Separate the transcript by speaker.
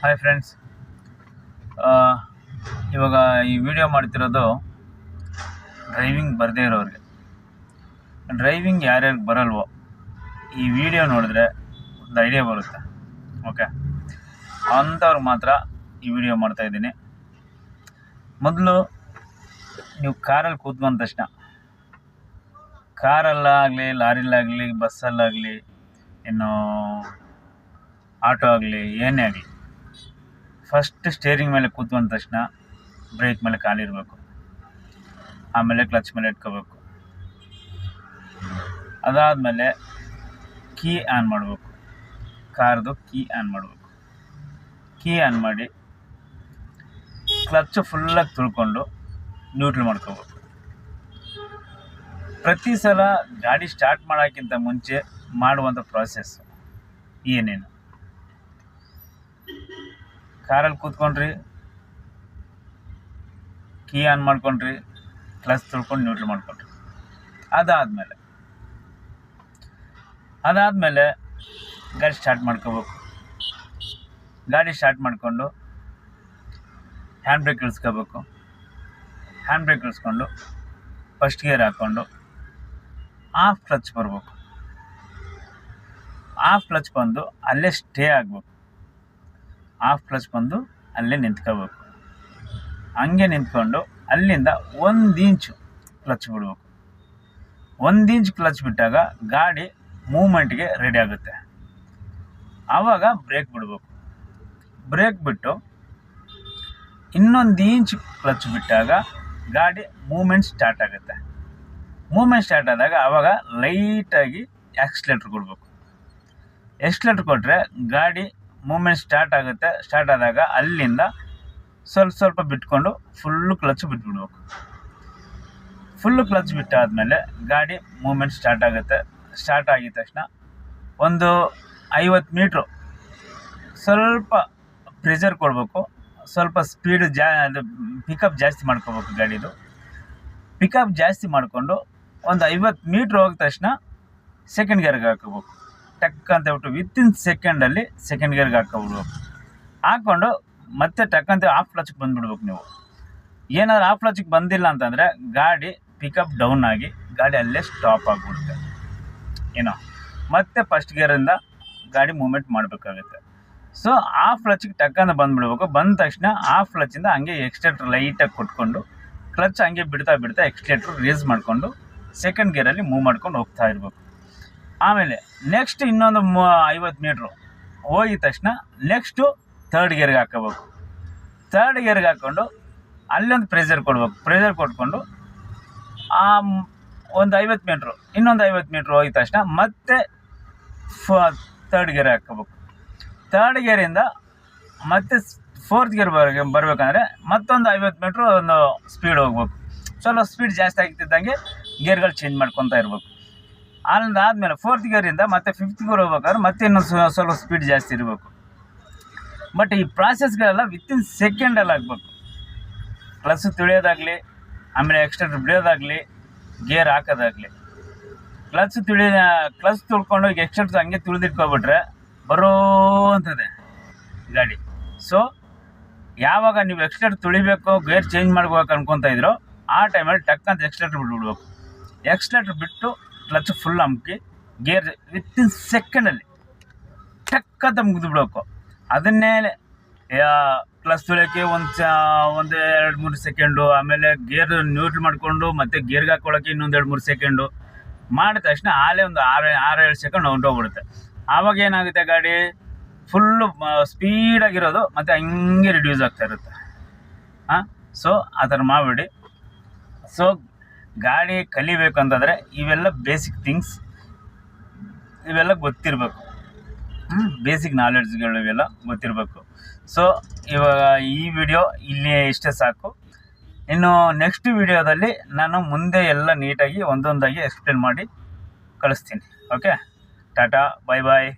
Speaker 1: Hi friends ಇವಾಗ ಈ video ಮಾಡ್ತಿರೋದು ಡ್ರೈವಿಂಗ್ ಬರದೇ ಇರೋರಿಗೆ. ಡ್ರೈವಿಂಗ್ ಯಾರ್ಯಾರಿಗೆ ಬರಲ್ವೋ, ಈ ವಿಡಿಯೋ ನೋಡಿದ್ರೆ ಒಂದು ಐಡಿಯಾ ಬರುತ್ತೆ. ಓಕೆ ಅಂಥವ್ರಿಗೆ ಮಾತ್ರ ಈ ವಿಡಿಯೋ ಮಾಡ್ತಾಯಿದ್ದೀನಿ ಮೊದಲು ನೀವು ಕಾರಲ್ಲಿ ಕೂತ್ಕೊಂಡ ತಕ್ಷಣ ಕಾರಲ್ಲಾಗಲಿ ಲಾರಿಲಾಗಲಿ ಬಸ್ಸಲ್ಲಾಗಲಿ ಇನ್ನು ಆಟೋ ಆಗಲಿ, ಏನೇ ಆಗಲಿ ಫಸ್ಟ್ ಸ್ಟೇರಿಂಗ್ ಮೇಲೆ ಕೂತ್ಕೊಂಡ ತಕ್ಷಣ ಬ್ರೇಕ್ ಮೇಲೆ ಕಾಲಿರಬೇಕು ಆಮೇಲೆ ಕ್ಲಚ್ ಮೇಲೆ ಇಟ್ಕೋಬೇಕು. ಅದಾದಮೇಲೆ ಕೀ ಆನ್ ಮಾಡಬೇಕು. ಕಾರ್ದು ಕೀ ಆನ್ ಮಾಡಬೇಕು. ಕೀ ಆನ್ ಮಾಡಿ ಕ್ಲಚ್ ಫುಲ್ಲಾಗಿ ತುಳ್ಕೊಂಡು ನ್ಯೂಟ್ರಲ್ ಮಾಡ್ಕೋಬೇಕು. ಪ್ರತಿ ಸಲ ಗಾಡಿ ಸ್ಟಾರ್ಟ್ ಮಾಡೋಕ್ಕಿಂತ ಮುಂಚೆ ಮಾಡುವಂಥ ಪ್ರಾಸೆಸ್ ಏನೇನು? ಕಾರಲ್ಲಿ ಕೂತ್ಕೊಂಡ್ರಿ, ಕೀ ಆನ್ ಮಾಡ್ಕೊಂಡ್ರಿ ಕ್ಲಚ್ ತುಳ್ಕೊಂಡು ನ್ಯೂಟ್ರಲ್ ಮಾಡ್ಕೊಂಡ್ರಿ. ಅದಾದಮೇಲೆ ಅದಾದಮೇಲೆ ಗಾಡಿ ಸ್ಟಾರ್ಟ್ ಮಾಡ್ಕೋಬೇಕು. ಗಾಡಿ ಸ್ಟಾರ್ಟ್ ಮಾಡಿಕೊಂಡು ಹ್ಯಾಂಡ್ ಬ್ರೇಕ್ ಇಳಿಸ್ಕೋಬೇಕು. ಹ್ಯಾಂಡ್ ಬ್ರೇಕ್ ಇಳಿಸ್ಕೊಂಡು ಫಸ್ಟ್ ಗೇರ್ ಹಾಕ್ಕೊಂಡು ಆಫ್ ಕ್ಲಚ್ ಬರಬೇಕು. ಆಫ್ ಕ್ಲಚ್ ಬಂದು ಅಲ್ಲೇ ಸ್ಟೇ ಆಗಬೇಕು. ಆಫ್ ಕ್ಲಚ್ ಬಂದು ಅಲ್ಲೇ ನಿಂತ್ಕೋಬೇಕು. ಹಂಗೆ ನಿಂತ್ಕೊಂಡು ಅಲ್ಲಿಂದ ಒಂದು ಇಂಚು ಕ್ಲಚ್ ಬಿಡ್ಬೇಕು. ಒಂದು ಇಂಚ್ ಕ್ಲಚ್ ಬಿಟ್ಟಾಗ ಗಾಡಿ ಮೂಮೆಂಟ್ಗೆ ರೆಡಿ ಆಗುತ್ತೆ. ಆವಾಗ ಬ್ರೇಕ್ ಬಿಡಬೇಕು. ಬ್ರೇಕ್ ಬಿಟ್ಟು ಇನ್ನೊಂದು ಇಂಚ್ ಕ್ಲಚ್ ಬಿಟ್ಟಾಗ ಗಾಡಿ ಮೂಮೆಂಟ್ ಸ್ಟಾರ್ಟ್ ಆಗುತ್ತೆ. ಮೂಮೆಂಟ್ ಸ್ಟಾರ್ಟ್ ಆದಾಗ ಆವಾಗ ಲೈಟಾಗಿ ಆಕ್ಸಿಲೇಟ್ರ್ ಕೊಡಬೇಕು. ಎಕ್ಸ್ಲೇಟ್ರ್ ಕೊಟ್ಟರೆ ಗಾಡಿ ಮೂಮೆಂಟ್ ಸ್ಟಾರ್ಟ್ ಆಗುತ್ತೆ ಸ್ಟಾರ್ಟ್ ಆದಾಗ ಅಲ್ಲಿಂದ ಸ್ವಲ್ಪ ಸ್ವಲ್ಪ ಬಿಟ್ಕೊಂಡು ಫುಲ್ಲು ಕ್ಲಚ್ ಬಿಟ್ಬಿಡ್ಬೇಕು. ಫುಲ್ಲು ಕ್ಲಚ್ ಬಿಟ್ಟಾದಮೇಲೆ ಗಾಡಿ ಮೂಮೆಂಟ್ ಸ್ಟಾರ್ಟ್ ಆಗುತ್ತೆ. ಸ್ಟಾರ್ಟ್ ಆಗಿದ ತಕ್ಷಣ ಒಂದು ಐವತ್ತು ಮೀಟ್ರು ಸ್ವಲ್ಪ ಪ್ರೆಷರ್ ಕೊಡಬೇಕು, ಸ್ವಲ್ಪ ಸ್ಪೀಡ್ ಜಾ ಪಿಕಪ್ ಜಾಸ್ತಿ ಮಾಡ್ಕೋಬೇಕು ಗಾಡಿದು. ಪಿಕಪ್ ಜಾಸ್ತಿ ಮಾಡಿಕೊಂಡು ಒಂದು ಐವತ್ತು ಮೀಟ್ರ್ ಹೋಗಿದ ತಕ್ಷಣ ಸೆಕೆಂಡ್ ಗೇರ್ಗೆ ಹಾಕೋಬೇಕು. ಟಕ್ ಅಂತ ಬಿಟ್ಟು ವಿತಿನ್ ಸೆಕೆಂಡಲ್ಲಿ ಸೆಕೆಂಡ್ ಗೇರ್ಗೆ ಹಾಕೊಬಿಡ್ಬೇಕು. ಹಾಕ್ಕೊಂಡು ಮತ್ತೆ ಟಕ್ ಅಂತ ಆಫ್ ಕ್ಲಚ್ಗೆ ಬಂದುಬಿಡ್ಬೇಕು ನೀವು. ಏನಾದ್ರು ಆಫ್ ಕ್ಲಚ್ಗೆ ಬಂದಿಲ್ಲ ಅಂತಂದರೆ ಗಾಡಿ ಪಿಕಪ್ ಡೌನ್ ಆಗಿ ಗಾಡಿ ಅಲ್ಲೇ ಸ್ಟಾಪ್ ಆಗಿಬಿಡುತ್ತೆ. ಏನೋ. ಮತ್ತೆ ಫಸ್ಟ್ ಗೇರಿಂದ ಗಾಡಿ ಮೂಮೆಂಟ್ ಮಾಡಬೇಕಾಗುತ್ತೆ. ಸೊ ಆಫ್ ಲಚ್ಗೆ ಟಕ್ ಅಂತ ಬಂದುಬಿಡ್ಬೇಕು. ಬಂದ ತಕ್ಷಣ ಆಫ್ ಕ್ಲಚ್ಚಿಂದ ಹಂಗೆ ಎಕ್ಸ್ಟ್ರೇಟ್ರ್ ಲೈಟಾಗಿ ಕೊಟ್ಕೊಂಡು ಕ್ಲಚ್ ಹಂಗೆ ಬಿಡ್ತಾ ಬಿಡ್ತಾ ಎಕ್ಸ್ಟ್ರೇಟ್ರ್ ರೇಸ್ ಮಾಡಿಕೊಂಡು ಸೆಕೆಂಡ್ ಗೇರಲ್ಲಿ ಮೂವ್ ಮಾಡ್ಕೊಂಡು ಹೋಗ್ತಾ ಇರಬೇಕು. ಆಮೇಲೆ ನೆಕ್ಸ್ಟ್ ಇನ್ನೊಂದು ಮ ಐವತ್ತು ಮೀಟ್ರು ಹೋಗಿದ ತಕ್ಷಣ ನೆಕ್ಸ್ಟು ತರ್ಡ್ ಗೇರ್ಗೆ ಹಾಕೋಬೇಕು. ತರ್ಡ್ ಗೇರ್ಗೆ ಹಾಕ್ಕೊಂಡು ಅಲ್ಲೊಂದು ಪ್ರೆಷರ್ ಕೊಡ್ಬೇಕು. ಪ್ರೆಷರ್ ಕೊಟ್ಕೊಂಡು ಆ ಒಂದು ಐವತ್ತು ಮೀಟ್ರು ಇನ್ನೊಂದು ಐವತ್ತು ಮೀಟ್ರ್ ಹೋಗಿದ ತಕ್ಷಣ ಮತ್ತೆ ಫ ತರ್ಡ್ ಗೇರ್ ಹಾಕೋಬೇಕು. ತರ್ಡ್ ಗೇರಿಂದ ಮತ್ತೆ ಫೋರ್ತ್ ಗೇರ್ ಬರ್ ಬರಬೇಕಂದ್ರೆ ಮತ್ತೊಂದು ಐವತ್ತು ಮೀಟ್ರು ಒಂದು ಸ್ಪೀಡ್ ಹೋಗ್ಬೇಕು. ಸ್ವಲ್ಪ ಸ್ಪೀಡ್ ಜಾಸ್ತಿ ಆಗ್ತಿದ್ದಂಗೆ ಗೇರ್ಗಳು ಚೇಂಜ್ ಮಾಡ್ಕೊತಾ ಇರ್ಬೇಕು. ಅಲ್ಲಿಂದ ಆದಮೇಲೆ ಫೋರ್ತ್ ಗೇರಿಂದ ಮತ್ತೆ ಫಿಫ್ತ್ ಗೇರ್ ಹೋಗ್ಬೇಕಾದ್ರೆ ಮತ್ತೆ ಇನ್ನೊಂದು ಸ್ವಲ್ಪ ಸ್ಪೀಡ್ ಜಾಸ್ತಿ ಇರಬೇಕು. ಬಟ್ ಈ ಪ್ರಾಸೆಸ್ಗಳೆಲ್ಲ ವಿತಿನ್ ಸೆಕೆಂಡಲ್ಲಿ ಆಗಬೇಕು. ಕ್ಲಸ್ ತುಳಿಯೋದಾಗಲಿ, ಆಮೇಲೆ ಎಕ್ಸ್ಟ್ರಾ ಬಿಡೋದಾಗಲಿ ಗೇರ್ ಹಾಕೋದಾಗಲಿ. ಕ್ಲಚ್ ತುಳಿ ಕ್ಲಚ್ ತುಳ್ಕೊಂಡು ಈಗ ಎಕ್ಸ್ಟ್ರಾ ಹಂಗೆ ತುಳಿದಿಟ್ಕೊಬಿಟ್ರೆ ಬರೋ ಅಂತದೆ ಗಾಡಿ. ಸೊ ಯಾವಾಗ ನೀವು ಎಕ್ಸ್ಟ್ರಾ ತುಳಿಬೇಕು ಗೇರ್ ಚೇಂಜ್ ಮಾಡ್ಬೇಕು ಅನ್ಕೊತಾ ಇದ್ರೋ, ಆ ಟೈಮಲ್ಲಿ ಟಕ್ ಅಂತ ಬಿಟ್ಟು ಬಿಟ್ಬಿಡ್ಬೇಕು. ಎಕ್ಸ್ಟ್ರಾ ಬಿಟ್ಟು ಕ್ಲಚ್ ಫುಲ್ ಅಮ್ಕಿ ಗೇರ್ ವಿತಿನ್ ಸೆಕೆಂಡಲ್ಲಿ ಟಕ್ ಅಂತ ಮುಗಿದು ಬಿಡಬೇಕು. ಅದನ್ನೇ ಕ್ಲಚ್ ತುಳಿಯೋಕ್ಕೆ ಒಂದು ಚ, ಒಂದು ಎರಡು ಮೂರು ಸೆಕೆಂಡು ಆಮೇಲೆ ಗೇರ್ ನ್ಯೂಟ್ರಲ್ ಮಾಡಿಕೊಂಡು ಮತ್ತೆ ಗೇರ್ಗೆ ಹಾಕ್ಕೊಳ್ಳೋಕೆ ಇನ್ನೊಂದು ಎರಡು ಮೂರು ಸೆಕೆಂಡು ಮಾಡಿದ ತಕ್ಷಣ ಆಲೇ ಒಂದು ಆರು ಆರು ಏಳು ಸೆಕೆಂಡ್ ಹೊಂಟೋಗ್ಬಿಡುತ್ತೆ ಆವಾಗ ಏನಾಗುತ್ತೆ ಗಾಡಿ? ಫುಲ್ಲು ಸ್ಪೀಡಾಗಿರೋದು ಮತ್ತು ಹಂಗೆ ರಿಡ್ಯೂಸ್ ಆಗ್ತಾ ಇರುತ್ತೆ. ಹಾಂ ಸೊ ಆ ಥರ ಮಾಡಿಬಿಡಿ. ಸೊ ಗಾಡಿ ಕಲಿಬೇಕು ಅಂತಂದರೆ ಇವೆಲ್ಲ ಬೇಸಿಕ್ ಥಿಂಗ್ಸ್ ಇವೆಲ್ಲ ಗೊತ್ತಿರಬೇಕು. ಬೇಸಿಕ್ ನಾಲೆಡ್ಜ್ಗಳು ಇವೆಲ್ಲ ಗೊತ್ತಿರಬೇಕು. ಸೊ ಇವಾಗ ಈ ವಿಡಿಯೋ ಇಲ್ಲಿ ಇಷ್ಟೇ ಸಾಕು. ಇನ್ನು ನೆಕ್ಸ್ಟ್ ವಿಡಿಯೋದಲ್ಲಿ ನಾನು ಮುಂದೆ ಎಲ್ಲ ನೀಟಾಗಿ ಒಂದೊಂದಾಗಿ ಎಕ್ಸ್ಪ್ಲೇನ್ ಮಾಡಿ ಕಳಿಸ್ತೀನಿ. ಓಕೆ ಟಾಟಾ ಬಾಯ್ ಬಾಯ್